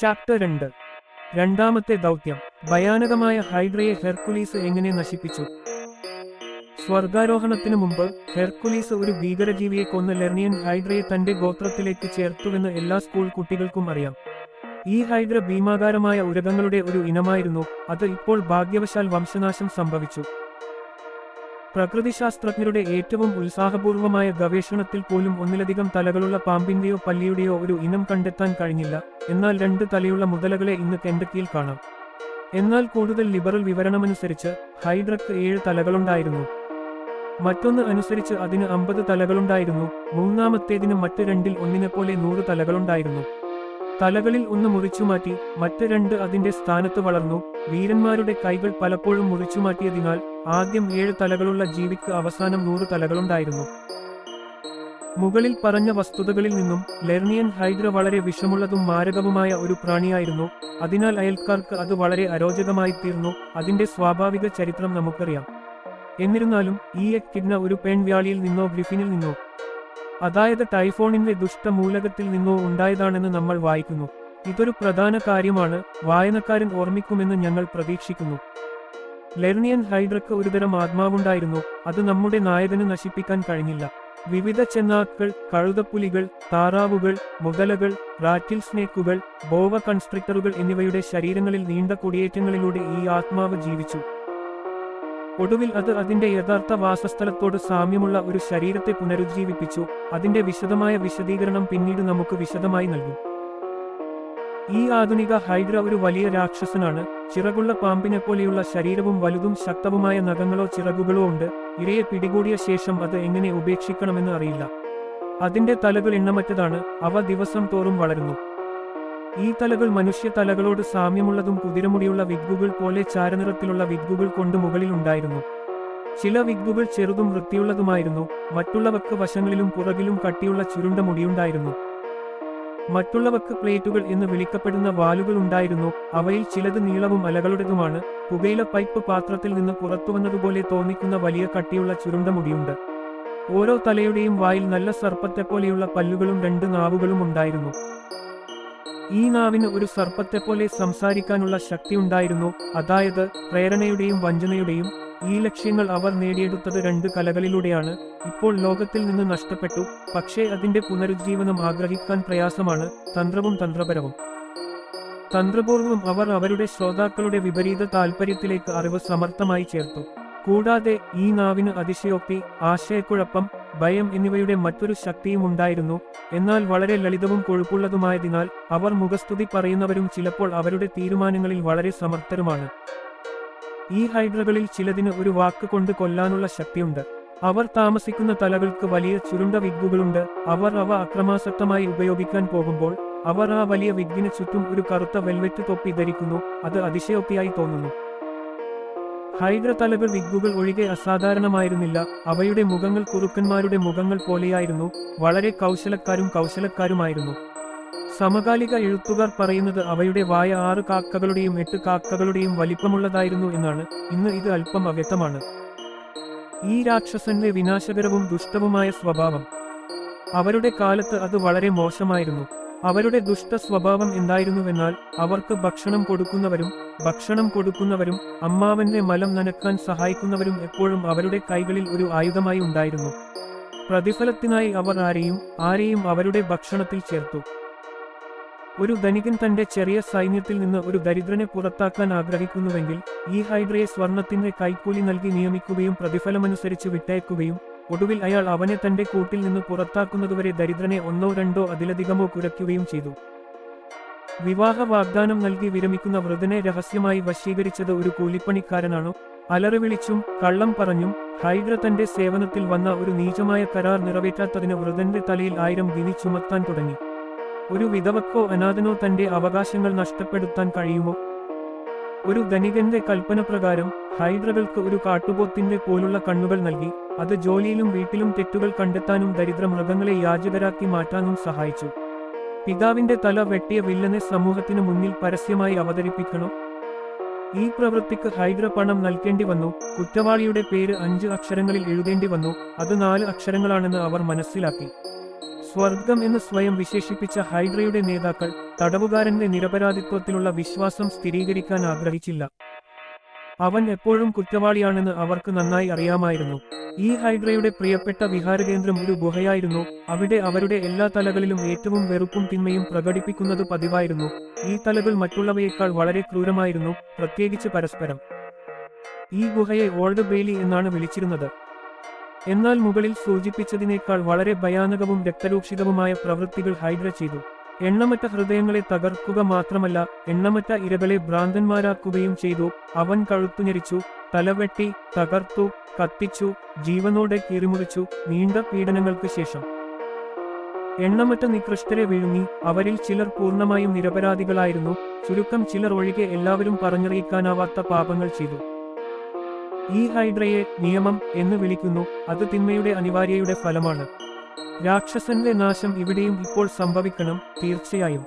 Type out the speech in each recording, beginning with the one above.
Chapter രണ്ട്. രണ്ടാമത്തെ ദൗത്യം. ഭയാനകമായ ഹൈഡ്രയെ ഹെർക്കുലീസ് എങ്ങനെ നശിപ്പിച്ചു? സ്വർഗാരോഹണത്തിനു മുമ്പ് ഹെർക്കുലീസ് ഒരു ഭീകരജീവിയെ കൊന്ന ലെർണിയൻ ഹൈഡ്രയെ തന്റെ ഗോത്രത്തിലേക്ക് ചേർത്തുവെന്ന് എല്ലാ സ്കൂൾ കുട്ടികൾക്കും അറിയാം. ഈ ഹൈഡ്ര ഭീമാകാരമായ ഉരകങ്ങളുടെ ഒരു ഇനമായിരുന്നു. അത് ഇപ്പോൾ ഭാഗ്യവശാൽ വംശനാശം സംഭവിച്ചു. പ്രകൃതിശാസ്ത്രജ്ഞരുടെ ഏറ്റവും ഉത്സാഹപൂർവമായ ഗവേഷണത്തിൽ പോലും ഒന്നിലധികം തലകളുള്ള പാമ്പിന്റെയോ പല്ലിയുടെയോ ഒരു ഇനം കണ്ടെത്താൻ കഴിഞ്ഞില്ല. എന്നാൽ രണ്ട് തലയുള്ള മുതലകളെ ഇന്ന് കെൻഡക്കിയിൽ കാണാം. എന്നാൽ കൂടുതൽ ലിബറൽ വിവരണമനുസരിച്ച് ഹൈഡ്രക്ക് ഏഴ് തലകളുണ്ടായിരുന്നു. മറ്റൊന്ന് അനുസരിച്ച് അതിന് അമ്പത് തലകളുണ്ടായിരുന്നു. മൂന്നാമത്തേതിന് മറ്റ് രണ്ടിൽ ഒന്നിനെപ്പോലെ നൂറ് തലകളുണ്ടായിരുന്നു. തലകളിൽ ഒന്ന് മുറിച്ചുമാറ്റി മറ്റ് രണ്ട് അതിന്റെ സ്ഥാനത്ത് വളർന്നു. വീരന്മാരുടെ കൈകൾ പലപ്പോഴും മുറിച്ചുമാറ്റിയതിനാൽ ആദ്യം ഏഴ് തലകളുള്ള ജീവിക്ക് അവസാനം നൂറ് തലകളുണ്ടായിരുന്നു. മുകളിൽ പറഞ്ഞ വസ്തുതകളിൽ നിന്നും ലെർണിയൻ ഹൈഡ്ര വളരെ വിഷമുള്ളതും മാരകവുമായ ഒരു പ്രാണിയായിരുന്നു. അതിനാൽ അയൽക്കാർക്ക് അത് വളരെ അരോചകമായി തീർന്നു. അതിന്റെ സ്വാഭാവിക ചരിത്രം നമുക്കറിയാം. എന്നിരുന്നാലും ഈ എക്കിഡ്ന ഒരു പെൺവ്യാളിയിൽ നിന്നോ ഗ്രിഫിനിൽ നിന്നോ അതായത് ടൈഫോണിന്റെ ദുഷ്ടമൂലകത്തിൽ നിന്നോ ഉണ്ടായതാണെന്ന് നമ്മൾ വായിക്കുന്നു. ഇതൊരു പ്രധാന കാര്യമാണ് വായനക്കാരൻ ഓർമ്മിക്കുമെന്ന് ഞങ്ങൾ പ്രതീക്ഷിക്കുന്നു. ലെർണിയൻ ഹൈഡ്രക്ക് ഒരുതരം ആത്മാവുണ്ടായിരുന്നു അത് നമ്മുടെ നായകന് നശിപ്പിക്കാൻ കഴിഞ്ഞില്ല. വിവിധ ചെന്നാക്കൾ കഴുതപ്പുലികൾ താറാവുകൾ മുതലകൾ റാറ്റിൽ സ്നേക്കുകൾ ബോവ കൺസ്ട്രിക്ടറുകൾ എന്നിവയുടെ ശരീരങ്ങളിൽ നീണ്ട കുടിയേറ്റങ്ങളിലൂടെ ഈ ആത്മാവ് ജീവിച്ചു. ഒടുവിൽ അത് അതിന്റെ യഥാർത്ഥ വാസസ്ഥലത്തോട് സാമ്യമുള്ള ഒരു ശരീരത്തെ പുനരുജ്ജീവിപ്പിച്ചു. അതിന്റെ വിശദമായ വിശദീകരണം പിന്നീട് നമുക്ക് വിശദമായി നൽകും. ഈ ആധുനിക ഹൈഡ്ര ഒരു വലിയ രാക്ഷസനാണ്. ചിറകുള്ള പാമ്പിനെ പോലെയുള്ള ശരീരവും വലുതും ശക്തവുമായ നഖങ്ങളോ ചിറകുകളോ ഉണ്ട്. ഇരയെ പിടികൂടിയ ശേഷം അത് എങ്ങനെ ഉപേക്ഷിക്കണമെന്ന് അറിയില്ല. അതിന്റെ തലകൾ എണ്ണമറ്റതാണ്. അവ ദിവസം തോറും വളരുന്നു. ഈ തലകൾ മനുഷ്യ തലകളോട് സാമ്യമുള്ളതും കുതിരമുടിയുള്ള വിഗ്ഗുകൾ പോലെ ചാരനിറത്തിലുള്ള വിഗ്ഗുകൾ കൊണ്ട് മുകളിലുണ്ടായിരുന്നു ചില വിഗ്ഗുകൾ ചെറുതും വൃത്തിയുള്ളതുമായിരുന്നു. മറ്റുള്ളവക്ക് വശങ്ങളിലും പുറകിലും കട്ടിയുള്ള ചുരുണ്ട മുടിയുണ്ടായിരുന്നു. മറ്റുള്ളവക്ക് പ്ലേറ്റുകൾ എന്ന് വിളിക്കപ്പെടുന്ന വാലുകൾ ഉണ്ടായിരുന്നു. അവയിൽ ചിലത് നീളവും അലകളുടേതുമാണ്. പുകയില പൈപ്പ് പാത്രത്തിൽ നിന്ന് പുറത്തുവന്നതുപോലെ തോന്നിക്കുന്ന വലിയ കട്ടിയുള്ള ചുരുണ്ട മുടിയുണ്ട്. ഓരോ തലയുടെയും വായിൽ നല്ല സർപ്പത്തെ സർപ്പത്തെപ്പോലെയുള്ള പല്ലുകളും രണ്ട് നാവുകളും ഉണ്ടായിരുന്നു. ഈ നാവിന് ഒരു സർപ്പത്തെപ്പോലെ സംസാരിക്കാനുള്ള ശക്തി ഉണ്ടായിരുന്നു അതായത് പ്രേരണയുടെയും വഞ്ചനയുടെയും ഈ ലക്ഷ്യങ്ങൾ അവർ നേടിയെടുത്തത് രണ്ട് കലകളിലൂടെയാണ്. ഇപ്പോൾ ലോകത്തിൽ നിന്ന് നഷ്ടപ്പെട്ടു. പക്ഷേ അതിന്റെ പുനരുജ്ജീവനം ആഗ്രഹിക്കാൻ പ്രയാസമാണ്. തന്ത്രവും തന്ത്രപരവും. തന്ത്രപൂർവം അവർ അവരുടെ ശ്രോതാക്കളുടെ വിപരീത താൽപ്പര്യത്തിലേക്ക് അറിവ് സമർത്ഥമായി ചേർത്തു. കൂടാതെ ഈ നാവിന് അതിശയോക്തി ആശയക്കുഴപ്പം ഭയം എന്നിവയുടെ മറ്റൊരു ശക്തിയും ഉണ്ടായിരുന്നു. എന്നാൽ വളരെ ലളിതവും കൊഴുപ്പുള്ളതുമായതിനാൽ അവർ മുഖസ്തുതി പറയുന്നവരും ചിലപ്പോൾ അവരുടെ തീരുമാനങ്ങളിൽ വളരെ സമർത്ഥരുമാണ്. ഈ ഹൈഡ്രകളിൽ ചിലതിന് ഒരു വാക്ക് കൊണ്ട് കൊല്ലാനുള്ള ശക്തിയുണ്ട്. അവർ താമസിക്കുന്ന തലകൾക്ക് വലിയ ചുരുണ്ട വിഗ്ഗുകളുണ്ട്. അവർ അവ അക്രമാസക്തമായി ഉപയോഗിക്കാൻ പോകുമ്പോൾ അവർ ആ വലിയ വിഗ്ഗിന് ചുറ്റും ഒരു കറുത്ത വെൽവെറ്റ് തൊപ്പി ധരിക്കുന്നു. അത് അതിശയോക്തിയായി തോന്നുന്നു. ഹൈഡ്ര തലകൾ വിഗ്ഗുകൾ ഒഴികെ അസാധാരണമായിരുന്നില്ല. അവയുടെ മുഖങ്ങൾ കുറുക്കന്മാരുടെ മുഖങ്ങൾ പോലെയായിരുന്നു. വളരെ കൗശലക്കാരും കൗശലക്കാരുമായിരുന്നു. സമകാലിക എഴുത്തുകാർ പറയുന്നത് അവയുടെ വായ ആറ് കാക്കകളുടെയും എട്ട് കാക്കകളുടെയും വലിപ്പമുള്ളതായിരുന്നു എന്നാണ്. ഇന്ന് ഇത് അല്പം അവ്യക്തമാണ്. ഈ രാക്ഷസന്റെ വിനാശകരവും ദുഷ്ടവുമായ സ്വഭാവം. അവരുടെ കാലത്ത് അത് വളരെ മോശമായിരുന്നു. അവരുടെ ദുഷ്ട സ്വഭാവം എന്തായിരുന്നുവെന്നാൽ അവർക്ക് ഭക്ഷണം കൊടുക്കുന്നവരും ഭക്ഷണം കൊടുക്കുന്നവരും അമ്മാവന്റെ മലം നനക്കാൻ സഹായിക്കുന്നവരും എപ്പോഴും അവരുടെ കൈകളിൽ ഒരു ആയുധമായി ഉണ്ടായിരുന്നു. പ്രതിഫലത്തിനായി അവർ ആരെയും ആരെയും അവരുടെ ഭക്ഷണത്തിൽ ചേർത്തു. ഒരു ധനികൻ തന്റെ ചെറിയ സൈന്യത്തിൽ നിന്ന് ഒരു ദരിദ്രനെ പുറത്താക്കാൻ ആഗ്രഹിക്കുന്നുവെങ്കിൽ ഈ ഹൈഡ്രയെ സ്വർണത്തിന്റെ കൈക്കൂലി നൽകി നിയമിക്കുകയും പ്രതിഫലമനുസരിച്ച് വിട്ടയക്കുകയും ഒടുവിൽ അയാൾ അവനെ തന്റെ കൂട്ടിൽ നിന്ന് പുറത്താക്കുന്നതുവരെ ദരിദ്രനെ ഒന്നോ രണ്ടോ അതിലധികമോ കുരയ്ക്കുകയും ചെയ്തു. വിവാഹ വാഗ്ദാനം നൽകി വിരമിക്കുന്ന വൃതനെ രഹസ്യമായി വശീകരിച്ചത് ഒരു കൂലിപ്പണിക്കാരനാണോ? അലറിവിളിച്ചും കള്ളം പറഞ്ഞും ഹൈഡ്ര തന്റെ സേവനത്തിൽ വന്ന ഒരു നീചമായ കരാർ നിറവേറ്റാത്തതിന് വൃതന്റെ തലയിൽ ആയിരം വിധി ചുമത്താൻ തുടങ്ങി. ഒരു വിധവക്കോ അനാഥനോ തന്റെ അവകാശങ്ങൾ നഷ്ടപ്പെടുത്താൻ കഴിയുമോ? ഒരു ധനികന്റെ കൽപ്പനപ്രകാരം ഹൈഡ്രകൾക്ക് ഒരു കാട്ടുപോത്തിന്റെ പോലുള്ള കണ്ണുകൾ നൽകി അത് ജോലിയിലും വീട്ടിലും തെറ്റുകൾ കണ്ടെത്താനും ദരിദ്ര മൃഗങ്ങളെ യാചകരാക്കി മാറ്റാനും സഹായിച്ചു. പിതാവിന്റെ തല വെട്ടിയ വില്ലനെ സമൂഹത്തിനു മുന്നിൽ പരസ്യമായി അവതരിപ്പിക്കണോ. ഈ പ്രവൃത്തിക്ക് ഹൈഡ്ര പണം നൽകേണ്ടി വന്നു കുറ്റവാളിയുടെ പേര് അഞ്ച് അക്ഷരങ്ങളിൽ എഴുതേണ്ടി വന്നു അത് നാല് അക്ഷരങ്ങളാണെന്ന് അവർ മനസ്സിലാക്കി. സ്വർഗം എന്ന് സ്വയം വിശേഷിപ്പിച്ച ഹൈഡ്രയുടെ നേതാക്കൾ തടവുകാരന്റെ നിരപരാധിത്വത്തിലുള്ള വിശ്വാസം സ്ഥിരീകരിക്കാൻ ആഗ്രഹിച്ചില്ല. അവൻ എപ്പോഴും കുറ്റവാളിയാണെന്ന് അവർക്ക് നന്നായി അറിയാമായിരുന്നു. ഈ ഹൈഡ്രയുടെ പ്രിയപ്പെട്ട വിഹാരകേന്ദ്രം ഒരു ഗുഹയായിരുന്നു. അവിടെ അവരുടെ എല്ലാ തലകളിലും ഏറ്റവും വെറുപ്പും തിന്മയും പ്രകടിപ്പിക്കുന്നത് പതിവായിരുന്നു. ഈ തലകൾ മറ്റുള്ളവയേക്കാൾ വളരെ ക്രൂരമായിരുന്നു പ്രത്യേകിച്ച് പരസ്പരം. ഈ ഗുഹയെ ഓൾഡ് ബെയിലി എന്നാണ് വിളിച്ചിരുന്നത്. എന്നാൽ മുകളിൽ സൂചിപ്പിച്ചതിനേക്കാൾ വളരെ ഭയാനകവും രക്തരൂക്ഷിതവുമായ പ്രവൃത്തികൾ ഹൈഡ്ര ചെയ്തു. എണ്ണമറ്റ ഹൃദയങ്ങളെ തകർക്കുക മാത്രമല്ല എണ്ണമറ്റ ഇരകളെ ഭ്രാന്തന്മാരാക്കുകയും ചെയ്തു. അവൻ കഴുത്തുഞെരിച്ചു തലവെട്ടി തകർത്തു കത്തിച്ചു ജീവനോടെ കീറിമുറിച്ചു നീണ്ട പീഡനങ്ങൾക്ക് ശേഷം. എണ്ണമറ്റ നികൃഷ്ടരെ വിഴുങ്ങി അവരിൽ ചിലർ പൂർണമായും നിരപരാധികളായിരുന്നു. ചുരുക്കം ചിലർ ഒഴികെ എല്ലാവരും പറഞ്ഞറിയിക്കാനാവാത്ത പാപങ്ങൾ ചെയ്തു. ഈ ഹൈഡ്രയെ നിയമം എന്ന് വിളിക്കുന്നു. അത് തിന്മയുടെ അനിവാര്യയുടെ ഫലമാണ്. രാക്ഷസന്റെ നാശം ഇവിടെയും ഇപ്പോൾ സംഭവിക്കണം തീർച്ചയായും.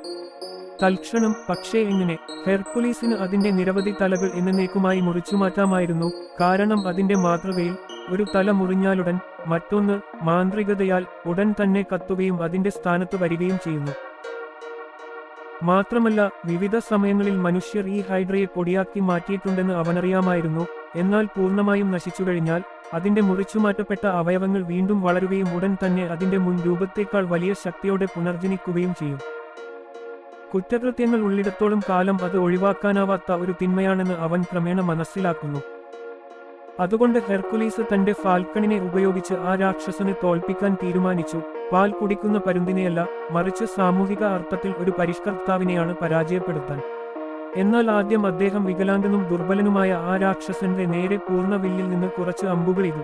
തൽക്ഷണം പക്ഷേ എങ്ങനെ? ഹെർക്കുലീസിന് അതിന്റെ നിരവധി തലകൾ എന്നേക്കുമായി മുറിച്ചുമാറ്റാമായിരുന്നു. കാരണം അതിന്റെ മാതൃകയിൽ ഒരു തല മുറിഞ്ഞാലുടൻ മറ്റൊന്ന് മാന്ത്രികതയാൽ ഉടൻ തന്നെ കത്തുകയും അതിന്റെ സ്ഥാനത്ത് വരികയും ചെയ്യുന്നു. മാത്രമല്ല വിവിധ സമയങ്ങളിൽ മനുഷ്യർ ഈ ഹൈഡ്രയെ പൊടിയാക്കി മാറ്റിയിട്ടുണ്ടെന്ന് അവനറിയാമായിരുന്നു. എന്നാൽ പൂർണമായും നശിച്ചു കഴിഞ്ഞാൽ അതിന്റെ മുറിച്ചുമാറ്റപ്പെട്ട അവയവങ്ങൾ വീണ്ടും വളരുകയും ഉടൻ തന്നെ അതിന്റെ മുൻ രൂപത്തേക്കാൾ വലിയ ശക്തിയോടെ പുനർജനിക്കുകയും ചെയ്യും. കുറ്റകൃത്യങ്ങൾ ഉള്ളിടത്തോളം കാലം അത് ഒഴിവാക്കാനാവാത്ത ഒരു തിന്മയാണെന്ന് അവൻ ക്രമേണ മനസ്സിലാക്കുന്നു. അതുകൊണ്ട് ഹെർക്കുലീസ് തന്റെ ഫാൽക്കണിനെ ഉപയോഗിച്ച് ആ രാക്ഷസനെ തോൽപ്പിക്കാൻ തീരുമാനിച്ചു. പാൽ കുടിക്കുന്ന പരുന്തിനെയല്ല മറിച്ച് സാമൂഹിക അർത്ഥത്തിൽ ഒരു പരിഷ്കർത്താവിനെയാണ് പരാജയപ്പെടുത്താൻ. എന്നാൽ ആദ്യം അദ്ദേഹം വികലാംഗനും ദുർബലനുമായ ആ രാക്ഷസന്റെ നേരെ പൂർണ വില്ലിൽ നിന്ന് കുറച്ച് അമ്പുകൾ ഇതു.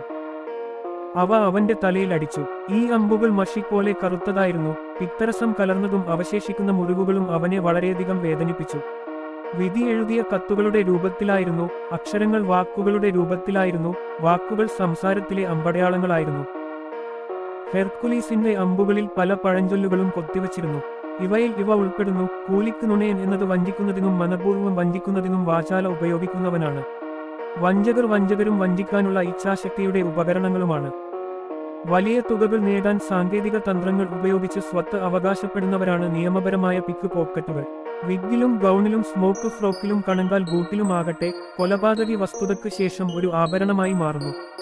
അവ അവന്റെ തലയിൽ അടിച്ചു. ഈ അമ്പുകൾ മഷി പോലെ കറുത്തതായിരുന്നു. പിത്തരസം കലർന്നതും അവശേഷിക്കുന്ന മുറിവുകളും അവനെ വളരെയധികം വേദനിപ്പിച്ചു. വിധി എഴുതിയ കത്തുകളുടെ രൂപത്തിലായിരുന്നു. അക്ഷരങ്ങൾ വാക്കുകളുടെ രൂപത്തിലായിരുന്നു. വാക്കുകൾ സംസാരത്തിലെ അമ്പടയാളങ്ങളായിരുന്നു. ഹെർക്കുലീസിന്റെ അമ്പുകളിൽ പല പഴഞ്ചൊല്ലുകളും കൊത്തിവച്ചിരുന്നു. ഇവയിൽ ഇവ ഉൾപ്പെടുന്നു. കൂലിക്ക് നുണയൻ എന്നത് വഞ്ചിക്കുന്നതിനും മനപൂർവം വഞ്ചിക്കുന്നതിനും വാചാല ഉപയോഗിക്കുന്നവനാണ്. വഞ്ചകർ വഞ്ചകരും വഞ്ചിക്കാനുള്ള ഇച്ഛാശക്തിയുടെ ഉപകരണങ്ങളുമാണ്. വലിയ തുകകൾ നേടാൻ സാങ്കേതിക തന്ത്രങ്ങൾ ഉപയോഗിച്ച് സ്വത്ത് അവകാശപ്പെടുന്നവരാണ് നിയമപരമായ പിക്ക് പോക്കറ്റുകൾ. വിഗിലും ഗൗണിലും സ്മോക്ക് ഫ്രോക്കിലും കണങ്കാൽ ബൂട്ടിലും ആകട്ടെ കൊലപാതകി വസ്തുതയ്ക്ക് ശേഷം ഒരു ആഭരണമായി മാറുന്നു.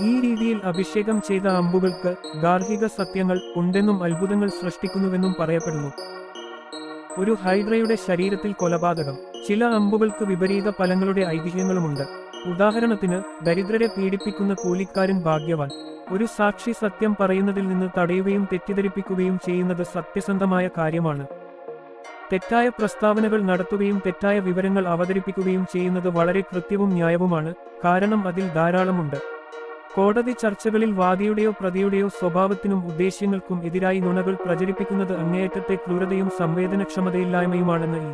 ഈ രീതിയിൽ അഭിഷേകം ചെയ്ത അമ്പുകൾക്ക് ഗാർഹിക സത്യങ്ങൾ ഉണ്ടെന്നും അത്ഭുതങ്ങൾ സൃഷ്ടിക്കുന്നുവെന്നും പറയപ്പെടുന്നു. ഒരു ഹൈഡ്രയുടെ ശരീരത്തിൽ കൊലപാതകം. ചില അമ്പുകൾക്ക് വിപരീത ഫലങ്ങളുടെ ഐതിഹ്യങ്ങളുമുണ്ട്. ഉദാഹരണത്തിന് ദരിദ്രരെ പീഡിപ്പിക്കുന്ന കൂലിക്കാരൻ ഭാഗ്യവാൻ. ഒരു സാക്ഷി സത്യം പറയുന്നതിൽ നിന്ന് തടയുകയും തെറ്റിദ്ധരിപ്പിക്കുകയും ചെയ്യുന്നത് സത്യസന്ധമായ കാര്യമാണ്. തെറ്റായ പ്രസ്താവനകൾ നടത്തുകയും തെറ്റായ വിവരങ്ങൾ അവതരിപ്പിക്കുകയും ചെയ്യുന്നത് വളരെ കൃത്യവും ന്യായവുമാണ്. കാരണം അതിൽ ധാരാളമുണ്ട്. കോടതി ചർച്ചകളിൽ വാദിയുടെയോ പ്രതിയുടെയോ സ്വഭാവത്തിനും ഉദ്ദേശ്യങ്ങൾക്കും എതിരായി നുണകൾ പ്രചരിപ്പിക്കുന്നത് അങ്ങേയറ്റത്തെ ക്രൂരതയും സംവേദനക്ഷമതയില്ലായ്മയുമാണെന്ന് ഈ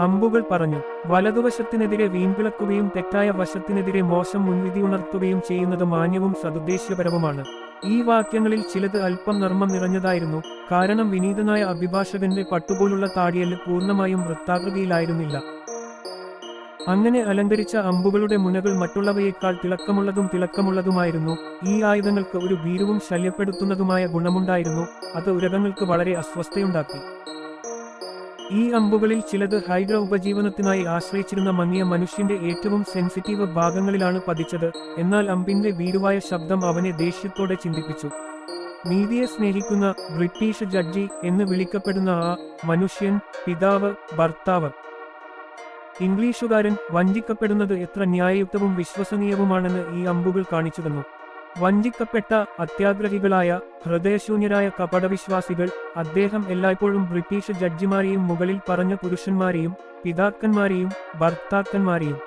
അമ്പുകൾ പറഞ്ഞു. വലതുവശത്തിനെതിരെ വീൺവിളക്കുകയും തെറ്റായ വശത്തിനെതിരെ മോശം മുൻവിധി ഉണർത്തുകയും ചെയ്യുന്നത് മാന്യവും സതുദ്ദേശ്യപരവുമാണ്. ഈ വാക്യങ്ങളിൽ ചിലത് അല്പം നർമ്മം നിറഞ്ഞതായിരുന്നു. കാരണം വിനീതനായ അഭിഭാഷകന്റെ പട്ടുപോലുള്ള താടിയൽ പൂർണമായും വൃത്താകൃതിയിലായിരുന്നില്ല. അങ്ങനെ അലങ്കരിച്ച അമ്പുകളുടെ മുനകൾ മറ്റുള്ളവയേക്കാൾ തിളക്കമുള്ളതും തിളക്കമുള്ളതുമായിരുന്നു. ഈ ആയുധങ്ങൾക്ക് ഒരു വീരവും ശല്യപ്പെടുത്തുന്നതുമായ ഗുണമുണ്ടായിരുന്നു. അത് ഉരകങ്ങൾക്ക് വളരെ അസ്വസ്ഥയുണ്ടാക്കി. ഈ അമ്പുകളിൽ ചിലത് ഹൈഡ്ര ഉപജീവനത്തിനായി ആശ്രയിച്ചിരുന്ന മങ്ങിയ മനുഷ്യന്റെ ഏറ്റവും സെൻസിറ്റീവ് ഭാഗങ്ങളിലാണ് പതിച്ചത്. എന്നാൽ അമ്പിന്റെ ഭീരുവായ ശബ്ദം അവനെ ദേഷ്യത്തോടെ ചിന്തിപ്പിച്ചു. നീതിയെ സ്നേഹിക്കുന്ന ബ്രിട്ടീഷ് ജഡ്ജി എന്ന് വിളിക്കപ്പെടുന്ന ആ മനുഷ്യൻ പിതാവ് ഭർത്താവ്. ഇംഗ്ലീഷുകാരൻ വഞ്ചിക്കപ്പെടുന്നത് എത്ര ന്യായയുക്തവും വിശ്വസനീയവുമാണെന്ന് ഈ അമ്പുകൾ കാണിച്ചു തന്നു. വഞ്ചിക്കപ്പെട്ട അത്യാഗ്രഹികളായ ഹൃദയശൂന്യരായ കപടവിശ്വാസികൾ അദ്ദേഹം എല്ലായ്പ്പോഴും ബ്രിട്ടീഷ് ജഡ്ജിമാരെയും മുകളിൽ പറഞ്ഞ പുരുഷന്മാരെയും പിതാക്കന്മാരെയും ഭർത്താക്കന്മാരെയും.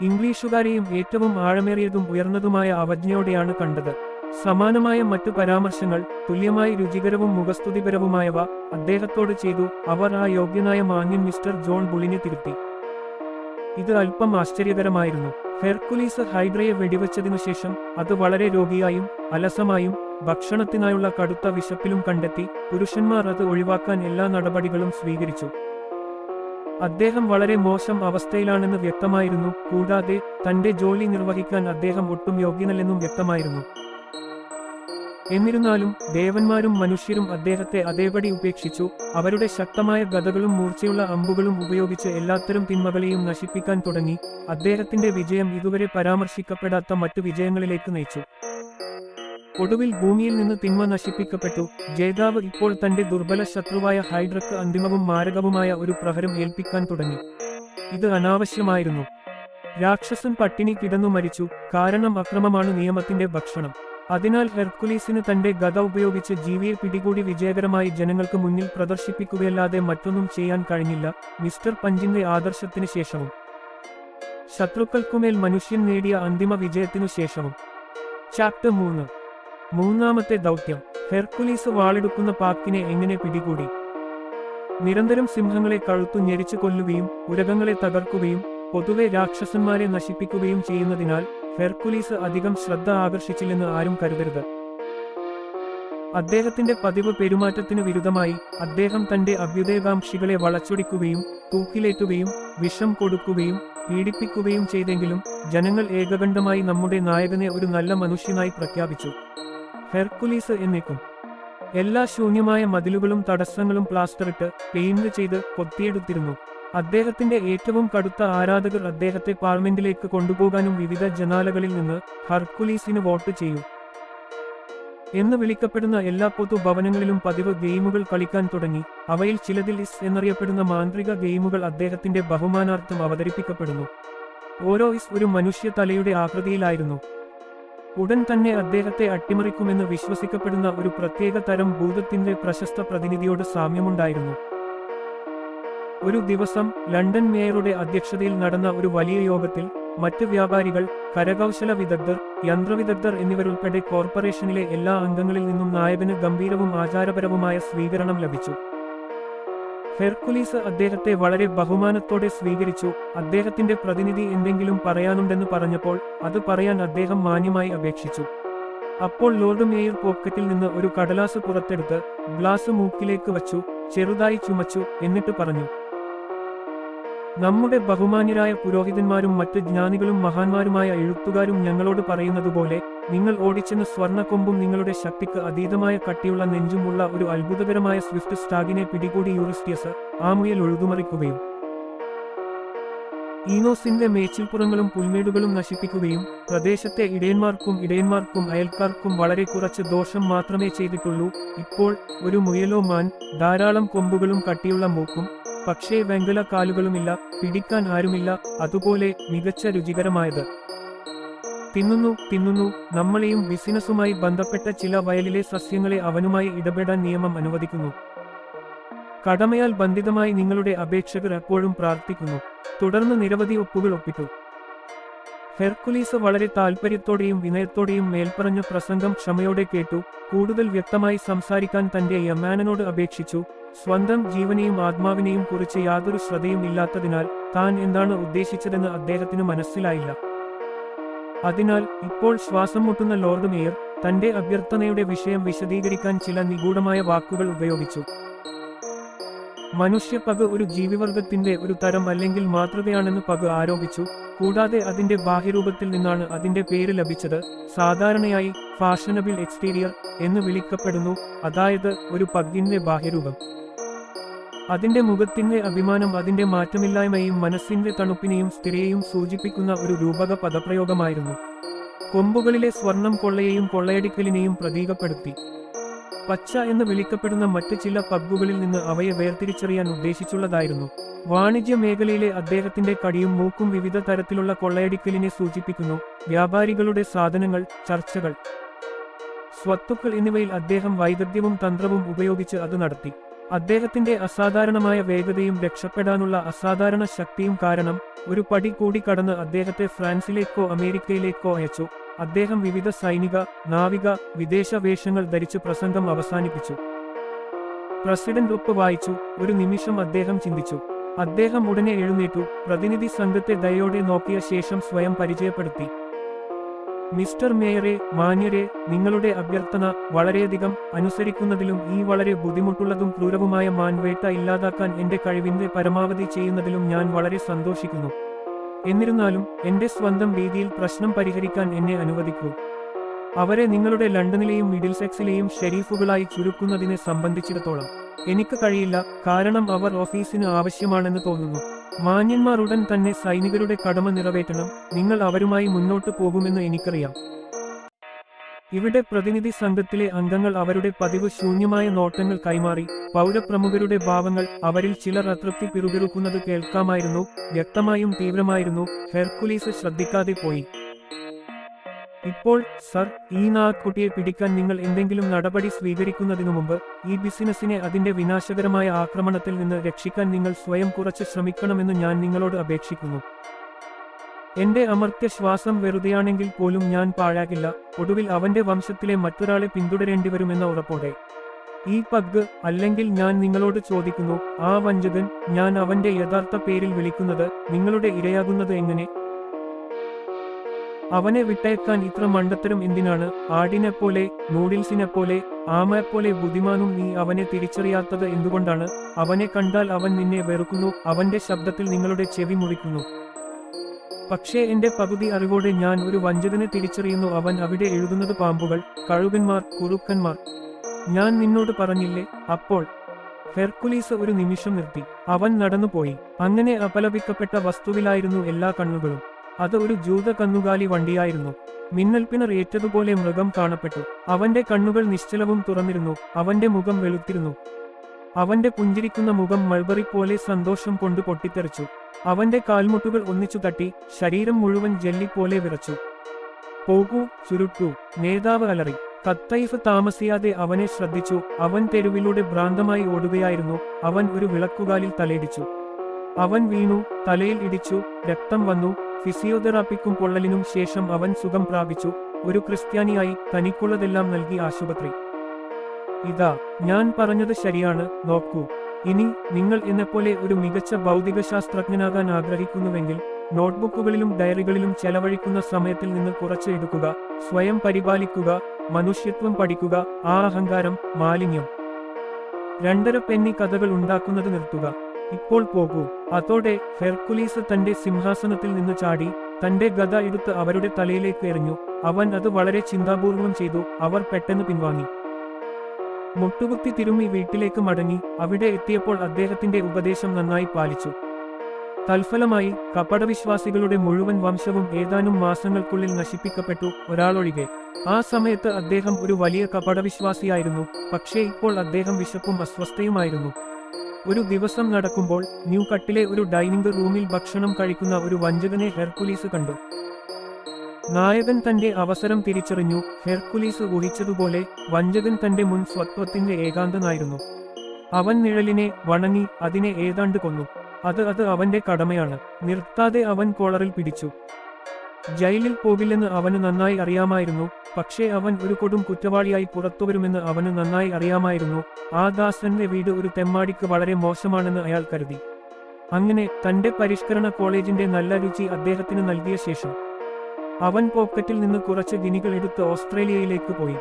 ഇംഗ്ലീഷുകാരെയും ഏറ്റവും ആഴമേറിയതും ഉയർന്നതുമായ അവജ്ഞയോടെയാണ് കണ്ടത്. സമാനമായ മറ്റു പരാമർശങ്ങൾ തുല്യമായി രുചികരവും മുഖസ്തുതിപരവുമായവ അദ്ദേഹത്തോട് ചെയ്തു. അവർ ആ യോഗ്യനായ മാന്യൻ മിസ്റ്റർ ജോൺ ബുളിനെ തിരുത്തി. ഇത് അല്പം ആശ്ചര്യകരമായിരുന്നു. ഹെർക്കുലീസ് ഹൈഡ്രയെ വെടിവെച്ചതിനു ശേഷം അത് വളരെ രോഗിയായും അലസമായും ഭക്ഷണത്തിനായുള്ള കടുത്ത വിശപ്പിലും കണ്ടെത്തി പുരുഷന്മാർ അത് ഒഴിവാക്കാൻ എല്ലാ നടപടികളും സ്വീകരിച്ചു. അദ്ദേഹം വളരെ മോശം അവസ്ഥയിലാണെന്ന് വ്യക്തമായിരുന്നു. കൂടാതെ തന്റെ ജോലി നിർവഹിക്കാൻ അദ്ദേഹം ഒട്ടും യോഗ്യനല്ലെന്നും വ്യക്തമായിരുന്നു. എന്നിരുന്നാലും ദേവന്മാരും മനുഷ്യരും അദ്ദേഹത്തെ അതേപടി ഉപേക്ഷിച്ചു. അവരുടെ ശക്തമായ ഗതകളും മൂർച്ചയുള്ള അമ്പുകളും ഉപയോഗിച്ച് എല്ലാത്തരം തിന്മകളെയും നശിപ്പിക്കാൻ തുടങ്ങി. അദ്ദേഹത്തിന്റെ വിജയം ഇതുവരെ പരാമർശിക്കപ്പെടാത്ത മറ്റു വിജയങ്ങളിലേക്ക് നയിച്ചു. ഒടുവിൽ ഭൂമിയിൽ നിന്ന് തിന്മ നശിപ്പിക്കപ്പെട്ടു. ജേതാവ് ഇപ്പോൾ തന്റെ ദുർബല ശത്രുവായ ഹൈഡ്രക്ക് അന്തിമവും മാരകവുമായ ഒരു പ്രഹരം ഏൽപ്പിക്കാൻ തുടങ്ങി. ഇത് അനാവശ്യമായിരുന്നു. രാക്ഷസൻ പട്ടിണി കിടന്നു മരിച്ചു. കാരണം അക്രമമാണ് നിയമത്തിന്റെ ഭക്ഷണം. അതിനാൽ ഹെർക്കുലീസിന് തന്റെ ഗത ഉപയോഗിച്ച് ജീവിയെ പിടികൂടി വിജയകരമായി ജനങ്ങൾക്ക് മുന്നിൽ പ്രദർശിപ്പിക്കുകയല്ലാതെ മറ്റൊന്നും ചെയ്യാൻ കഴിഞ്ഞില്ല മിസ്റ്റർ പഞ്ചിന്റെ ആദർശത്തിന് ശേഷവും. ശത്രുക്കൾക്കുമേൽ മനുഷ്യൻ നേടിയ അന്തിമ വിജയത്തിനു ശേഷവും. ചാപ്റ്റർ മൂന്ന്. മൂന്നാമത്തെ ദൗത്യം. ഹെർക്കുലീസ് വാളെടുക്കുന്ന പാക്കിനെ എങ്ങനെ പിടികൂടി? നിരന്തരം സിംഹങ്ങളെ കഴുത്തു ഞെരിച്ചു കൊല്ലുകയും ഉരകങ്ങളെ തകർക്കുകയും പൊതുവെ രാക്ഷസന്മാരെ നശിപ്പിക്കുകയും ചെയ്യുന്നതിനാൽ ഹെർക്കുലീസ് അധികം ശ്രദ്ധ ആകർഷിച്ചില്ലെന്ന് ആരും കരുതരുത്. അദ്ദേഹത്തിന്റെ പതിവ് പെരുമാറ്റത്തിനു വിരുദ്ധമായി അദ്ദേഹം തന്റെ അഭ്യുദയകാംക്ഷികളെ വളച്ചൊടിക്കുകയും തൂക്കിലേറ്റുകയും വിഷം കൊടുക്കുകയും പീഡിപ്പിക്കുകയും ചെയ്തെങ്കിലും ജനങ്ങൾ ഏകകണ്ഠമായി നമ്മുടെ നായകനെ ഒരു നല്ല മനുഷ്യനായി പ്രഖ്യാപിച്ചു. ഹെർക്കുലീസ് എന്നേക്കും. എല്ലാ ശൂന്യമായ മതിലുകളും തടസ്സങ്ങളും പ്ലാസ്റ്ററിട്ട് പെയിന്റ് ചെയ്ത് കൊത്തിയെടുത്തിരുന്നു. അദ്ദേഹത്തിന്റെ ഏറ്റവും കടുത്ത ആരാധകർ അദ്ദേഹത്തെ പാർലമെന്റിലേക്ക് കൊണ്ടുപോകാനും വിവിധ ജനാലകളിൽ നിന്ന് ഹർക്കുലീസിന് വോട്ട് ചെയ്യും എന്ന് വിളിക്കപ്പെടുന്ന എല്ലാ പൊതുഭവനങ്ങളിലും പതിവ് ഗെയിമുകൾ കളിക്കാൻ തുടങ്ങി. അവയിൽ ചിലതിൽ ഇസ് എന്നറിയപ്പെടുന്ന മാന്ത്രിക ഗെയിമുകൾ അദ്ദേഹത്തിന്റെ ബഹുമാനാർത്ഥം അവതരിപ്പിക്കപ്പെടുന്നു. ഓരോ ഇസ് ഒരു മനുഷ്യ തലയുടെ ആകൃതിയിലായിരുന്നു. ഉടൻ തന്നെ അദ്ദേഹത്തെ അട്ടിമറിക്കുമെന്ന് വിശ്വസിക്കപ്പെടുന്ന ഒരു പ്രത്യേക തരം ഭൂതത്തിന്റെ പ്രശസ്ത പ്രതിനിധിയോട് സാമ്യമുണ്ടായിരുന്നു. ഒരു ദിവസം ലണ്ടൻ മേയറുടെ അധ്യക്ഷതയിൽ നടന്ന ഒരു വലിയ യോഗത്തിൽ മറ്റ് വ്യാപാരികൾ കരകൗശല വിദഗ്ധർ യന്ത്രവിദഗ്ധർ എന്നിവരുൾപ്പെടെ കോർപ്പറേഷനിലെ എല്ലാ അംഗങ്ങളിൽ നിന്നും നായകന് ഗംഭീരവും ആചാരപരവുമായ സ്വീകരണം ലഭിച്ചു. ഹെർക്കുലീസ് അദ്ദേഹത്തെ വളരെ ബഹുമാനത്തോടെ സ്വീകരിച്ചു. അദ്ദേഹത്തിന്റെ പ്രതിനിധി എന്തെങ്കിലും പറയാനുണ്ടെന്ന് പറഞ്ഞപ്പോൾ അത് പറയാൻ അദ്ദേഹം മാന്യമായി അപേക്ഷിച്ചു. അപ്പോൾ ലോർഡ് മേയർ പോക്കറ്റിൽ നിന്ന് ഒരു കടലാസ് പുറത്തെടുത്ത് ഗ്ലാസ് മൂക്കിലേക്ക് വച്ചു ചെറുതായി ചുമച്ചു എന്നിട്ട് പറഞ്ഞു നമ്മുടെ ബഹുമാന്യരായ പുരോഹിതന്മാരും മറ്റ് ജ്ഞാനികളും മഹാന്മാരുമായ എഴുത്തുകാരും ഞങ്ങളോട് പറയുന്നതുപോലെ നിങ്ങൾ ഓടിച്ചെന്ന് സ്വർണക്കൊമ്പും നിങ്ങളുടെ ശക്തിക്ക് അതീതമായ കട്ടിയുള്ള നെഞ്ചുമുള്ള ഒരു അത്ഭുതകരമായ സ്വിഫ്റ്റ് സ്റ്റാഗിനെ പിടികൂടി യൂറിസ്റ്റിയസ് ആ മുയൽ ഒഴുകുമറിക്കുകയും ഈനോസിന്റെ മേച്ചിൽപ്പുറങ്ങളും പുൽമേടുകളും നശിപ്പിക്കുകയും പ്രദേശത്തെ ഇടയന്മാർക്കും ഇടയന്മാർക്കും അയൽക്കാർക്കും വളരെ കുറച്ച് ദോഷം മാത്രമേ ചെയ്തിട്ടുള്ളൂ. ഇപ്പോൾ ഒരു മുയലോ മാൻ ധാരാളം കൊമ്പുകളും കട്ടിയുള്ള മൂക്കും പക്ഷേ വെങ്കല കാലുകളുമില്ല പിടിക്കാൻ ആരുമില്ല അതുപോലെ മികച്ച രുചികരമായത്. തിന്നുന്നു തിന്നുന്നു നമ്മളെയും ബിസിനസ്സുമായി ബന്ധപ്പെട്ട ചില വയലിലെ സസ്യങ്ങളെ അവനുമായി ഇടപെടാൻ നിയമം അനുവദിക്കുന്നു. കടമയാൽ ബന്ധിതമായി നിങ്ങളുടെ അപേക്ഷകർ എപ്പോഴും പ്രാർത്ഥിക്കുന്നു. തുടർന്ന് നിരവധി ഒപ്പുകൾ ഒപ്പിട്ടു. ഹെർക്കുലീസ് വളരെ താൽപ്പര്യത്തോടെയും വിനയത്തോടെയും മേൽപ്പറഞ്ഞ പ്രസംഗം ക്ഷമയോടെ കേട്ടു. കൂടുതൽ വ്യക്തമായി സംസാരിക്കാൻ തന്റെ യമാനനോട് അപേക്ഷിച്ചു. സ്വന്തം ജീവനെയും ആത്മാവിനെയും കുറിച്ച് യാതൊരു ശ്രദ്ധയും ഇല്ലാത്തതിനാൽ താൻ എന്താണ് ഉദ്ദേശിച്ചതെന്ന് അദ്ദേഹത്തിന് മനസ്സിലായില്ല. അതിനാൽ ഇപ്പോൾ ശ്വാസം മുട്ടുന്ന ലോർഡ് മേയർ തന്റെ അഭ്യർത്ഥനയുടെ വിഷയം വിശദീകരിക്കാൻ ചില നിഗൂഢമായ വാക്കുകൾ ഉപയോഗിച്ചു. മനുഷ്യ പക് ഒരു ജീവിവർഗത്തിന്റെ ഒരു തരം അല്ലെങ്കിൽ മാതൃകയാണെന്ന് പക് ആരോപിച്ചു. കൂടാതെ അതിന്റെ ബാഹ്യരൂപത്തിൽ നിന്നാണ് അതിന്റെ പേര് ലഭിച്ചത്. സാധാരണയായി ഫാഷനബിൾ എക്സ്റ്റീരിയർ എന്ന് വിളിക്കപ്പെടുന്നു. അതായത് ഒരു പഗ്ഗിന്റെ ബാഹ്യരൂപം. അതിന്റെ മുഖത്തിന്റെ അഭിമാനം അതിന്റെ മാറ്റമില്ലായ്മയും മനസ്സിന്റെ തണുപ്പിനെയും സ്ഥിരയെയും സൂചിപ്പിക്കുന്ന ഒരു രൂപക പദപ്രയോഗമായിരുന്നു. കൊമ്പുകളിലെ സ്വർണം കൊള്ളയെയും കൊള്ളയടിക്കലിനെയും പ്രതീകപ്പെടുത്തി. പച്ച എന്ന് വിളിക്കപ്പെടുന്ന മറ്റ് ചില പബ്ബുകളിൽ നിന്ന് അവയെ വേർതിരിച്ചറിയാൻ ഉദ്ദേശിച്ചുള്ളതായിരുന്നു. വാണിജ്യ മേഖലയിലെ അദ്ദേഹത്തിന്റെ കടിയും മൂക്കും വിവിധ തരത്തിലുള്ള കൊള്ളയടിക്കലിനെ സൂചിപ്പിക്കുന്നു. വ്യാപാരികളുടെ സാധനങ്ങൾ ചർച്ചകൾ സ്വത്തുക്കൾ എന്നിവയിൽ അദ്ദേഹം വൈദഗ്ധ്യവും തന്ത്രവും ഉപയോഗിച്ച് അത് നടത്തി. അദ്ദേഹത്തിന്റെ അസാധാരണമായ വേഗതയും രക്ഷപ്പെടാനുള്ള അസാധാരണ ശക്തിയും കാരണം ഒരു പടി കൂടി കടന്ന് അദ്ദേഹത്തെ ഫ്രാൻസിലേക്കോ അമേരിക്കയിലേക്കോ അയച്ചു. അദ്ദേഹം വിവിധ സൈനിക നാവിക വിദേശ വേഷങ്ങൾ ധരിച്ച് പ്രസംഗം അവസാനിപ്പിച്ചു. പ്രസിഡന്റ് ഒപ്പ് വായിച്ചു. ഒരു നിമിഷം അദ്ദേഹം ചിന്തിച്ചു. അദ്ദേഹം ഉടനെ എഴുന്നേറ്റു. പ്രതിനിധി സംഘത്തെ ദയോടെ നോക്കിയ ശേഷം സ്വയം പരിചയപ്പെടുത്തി. മിസ്റ്റർ മേയറെ മാന്യരെ നിങ്ങളുടെ അഭ്യർത്ഥന വളരെയധികം അനുസരിക്കുന്നതിലും ഈ വളരെ ബുദ്ധിമുട്ടുള്ളതും ക്രൂരവുമായ മാൻവേട്ട ഇല്ലാതാക്കാൻ എന്റെ കഴിവിന്റെ പരമാവധി ചെയ്യുന്നതിലും ഞാൻ വളരെ സന്തോഷിക്കുന്നു. എന്നിരുന്നാലും എന്റെ സ്വന്തം രീതിയിൽ പ്രശ്നം പരിഹരിക്കാൻ എന്നെ അനുവദിക്കൂ. അവരെ നിങ്ങളുടെ ലണ്ടനിലെയും മിഡിൽസെക്സിലെയും ഷെരീഫുകളായി ചുരുക്കുന്നതിനെ സംബന്ധിച്ചിടത്തോളം എനിക്ക് കഴിയില്ല കാരണം അവർ ഓഫീസിന് ആവശ്യമാണെന്ന് തോന്നുന്നു. മാന്യന്മാർ ഉടൻ തന്നെ സൈനികരുടെ കടമ നിറവേറ്റണം. നിങ്ങൾ അവരുമായി മുന്നോട്ട് പോകുമെന്ന് എനിക്കറിയാം. ഇവിടെ പ്രതിനിധി സംഘത്തിലെ അംഗങ്ങൾ അവരുടെ പതിവ് ശൂന്യമായ നോട്ടങ്ങൾ കൈമാറി. പൗരപ്രമുഖരുടെ ഭാവങ്ങൾ അവരിൽ ചിലർ അതൃപ്തി പിറുപിറുക്കുന്നത് കേൾക്കാമായിരുന്നു വ്യക്തമായും തീവ്രമായിരുന്നു. ഹെർക്കുലീസ് ശ്രദ്ധിക്കാതെ പോയി. ഇപ്പോൾ സർ ഈ നാക്കുട്ടിയെ പിടിക്കാൻ നിങ്ങൾ എന്തെങ്കിലും നടപടി സ്വീകരിക്കുന്നതിനു മുമ്പ് ഈ ബിസിനസ്സിനെ അതിന്റെ വിനാശകരമായ ആക്രമണത്തിൽ നിന്ന് രക്ഷിക്കാൻ നിങ്ങൾ സ്വയം കുറച്ച് ശ്രമിക്കണമെന്ന് ഞാൻ നിങ്ങളോട് അപേക്ഷിക്കുന്നു. എന്റെ അമർത്യ ശ്വാസം വെറുതെയാണെങ്കിൽ പോലും ഞാൻ പാഴാകില്ല ഒടുവിൽ അവന്റെ വംശത്തിലെ മറ്റൊരാളെ പിന്തുടരേണ്ടിവരുമെന്ന ഉറപ്പോടെ. ഈ പഗ് അല്ലെങ്കിൽ ഞാൻ നിങ്ങളോട് ചോദിക്കുന്നു ആ വഞ്ചകൻ ഞാൻ അവന്റെ യഥാർത്ഥ പേരിൽ വിളിക്കുന്നത് നിങ്ങളുടെ ഇരയാകുന്നത് എങ്ങനെ? അവനെ വിട്ടയക്കാൻ ഇത്ര മണ്ടത്തരം എന്തിനാണ്? ആടിനെപ്പോലെ നൂഡിൽസിനെപ്പോലെ ആമയെപ്പോലെ ബുദ്ധിമാനും നീ അവനെ തിരിച്ചറിയാത്തത് എന്തുകൊണ്ടാണ്? അവനെ കണ്ടാൽ അവൻ നിന്നെ വെറുക്കുന്നു അവന്റെ ശബ്ദത്തിൽ നിങ്ങളുടെ ചെവി മുറിക്കുന്നു. പക്ഷേ എന്റെ പകുതി അറിവോടെ ഞാൻ ഒരു വഞ്ചകനെ തിരിച്ചറിയുന്നു അവൻ അവിടെ എഴുതുന്നത് പാമ്പുകൾ കഴുകന്മാർ കുറുക്കന്മാർ. ഞാൻ നിന്നോട് പറഞ്ഞില്ലേ അപ്പോൾ ഹെർക്കുലീസ് ഒരു നിമിഷം നിർത്തി. അവൻ നടന്നുപോയി. അങ്ങനെ അപലപിക്കപ്പെട്ട വസ്തുവിലായിരുന്നു എല്ലാ കണ്ണുകളും. അത് ഒരു ജൂത കന്നുകാലി വണ്ടിയായിരുന്നു. മിന്നൽപ്പിണർ ഏറ്റതുപോലെ മൃഗം കാണപ്പെട്ടു. അവന്റെ കണ്ണുകൾ നിശ്ചലവും തുറന്നിരുന്നു. അവന്റെ മുഖം വെളുത്തിരുന്നു. അവന്റെ പുഞ്ചിരിക്കുന്ന മുഖം മൾബറി പോലെ സന്തോഷം കൊണ്ട് പൊട്ടിത്തെറിച്ചു. അവന്റെ കാൽമുട്ടുകൾ ഒന്നിച്ചു തട്ടി ശരീരം മുഴുവൻ ജെല്ലി പോലെ വിറച്ചു. പോകൂ ചുരുട്ടു. നേതാവ് അലറി. കത്തൈഫ് താമസിയാതെ അവനെ ശ്രദ്ധിച്ചു. അവൻ തെരുവിലൂടെ ഭ്രാന്തമായി ഓടുകയായിരുന്നു. അവൻ ഒരു വിളക്കുകാലിൽ തലയിടിച്ചു. അവൻ വീണു തലയിൽ ഇടിച്ചു രക്തം വന്നു ഫിസിയോതെറാപ്പിക്കും പൊള്ളലിനും ശേഷം അവൻ സുഖം പ്രാപിച്ചു. ഒരു ക്രിസ്ത്യാനിയായി തനിക്കുള്ളതെല്ലാം നൽകി ആശുപത്രി. ഇതാ ഞാൻ പറഞ്ഞത് ശരിയാണ് നോക്കൂ. ഇനി നിങ്ങൾ എന്നെപ്പോലെ ഒരു മികച്ച ഭൗതികശാസ്ത്രജ്ഞനാകാൻ ആഗ്രഹിക്കുന്നുവെങ്കിൽ നോട്ട്ബുക്കുകളിലും ഡയറികളിലും ചെലവഴിക്കുന്ന സമയത്തിൽ നിന്ന് കുറച്ചെടുക്കുക സ്വയം പരിപാലിക്കുക മനുഷ്യത്വം പഠിക്കുക ആ അഹങ്കാരം മാലിന്യം. രണ്ടര പെന്നി കഥകൾ ഉണ്ടാക്കുന്നത് നിർത്തുക. ഇപ്പോൾ പോകൂ. അതോടെ ഹെർക്കുലീസ് തന്റെ സിംഹാസനത്തിൽ നിന്ന് ചാടി തന്റെ ഗത എടുത്ത് അവരുടെ തലയിലേക്ക് എറിഞ്ഞു. അവൻ അത് വളരെ ചിന്താപൂർവം ചെയ്തു. അവർ പെട്ടെന്ന് പിൻവാങ്ങി. മുട്ടുകുത്തി തിരുമ്മി വീട്ടിലേക്ക് മടങ്ങി. അവിടെ എത്തിയപ്പോൾ അദ്ദേഹത്തിന്റെ ഉപദേശം നന്നായി പാലിച്ചു. തൽഫലമായി കപടവിശ്വാസികളുടെ മുഴുവൻ വംശവും ഏതാനും മാസങ്ങൾക്കുള്ളിൽ നശിപ്പിക്കപ്പെട്ടു ഒരാളൊഴികെ. ആ സമയത്ത് അദ്ദേഹം ഒരു വലിയ കപടവിശ്വാസിയായിരുന്നു. പക്ഷേ ഇപ്പോൾ അദ്ദേഹം വിശപ്പും അസ്വസ്ഥയുമായിരുന്നു. ഒരു ദിവസം നടക്കുമ്പോൾ ന്യൂ കട്ടിലെ ഒരു ഡൈനിങ് റൂമിൽ ഭക്ഷണം കഴിക്കുന്ന ഒരു വഞ്ചകനെ ഹെർക്കുലീസ് കണ്ടു. നായകൻ തന്റെ അവസരം തിരിച്ചറിഞ്ഞു. ഹെർക്കുലീസ് ഊഹിച്ചതുപോലെ വഞ്ചകൻ തന്റെ മുൻ സ്വത്വത്തിന്റെ ഏകാന്തനായിരുന്നു. അവൻ നിഴലിനെ വണങ്ങി അതിനെ ഏതാണ്ട് കൊന്നു. അത് അത് അവന്റെ കടമയാണ്. നിർത്താതെ അവൻ കോളറിൽ പിടിച്ചു. ജയിലിൽ പോകില്ലെന്ന് അവന് നന്നായി അറിയാമായിരുന്നു. പക്ഷേ അവൻ ഒരു കൊടും കുറ്റവാളിയായി പുറത്തുവരുമെന്ന് അവന് നന്നായി അറിയാമായിരുന്നു. ആ ദാസന്റെ വീട് ഒരു തെമ്മാടിക്ക് വളരെ മോശമാണെന്ന് അയാൾ കരുതി. അങ്ങനെ തന്റെ പരിഷ്കരണ കോളേജിന്റെ നല്ല രുചി അദ്ദേഹത്തിന് നൽകിയ ശേഷം അവൻ പോക്കറ്റിൽ നിന്ന് കുറച്ച് ഗിനികൾ എടുത്ത് ഓസ്ട്രേലിയയിലേക്ക് പോയി.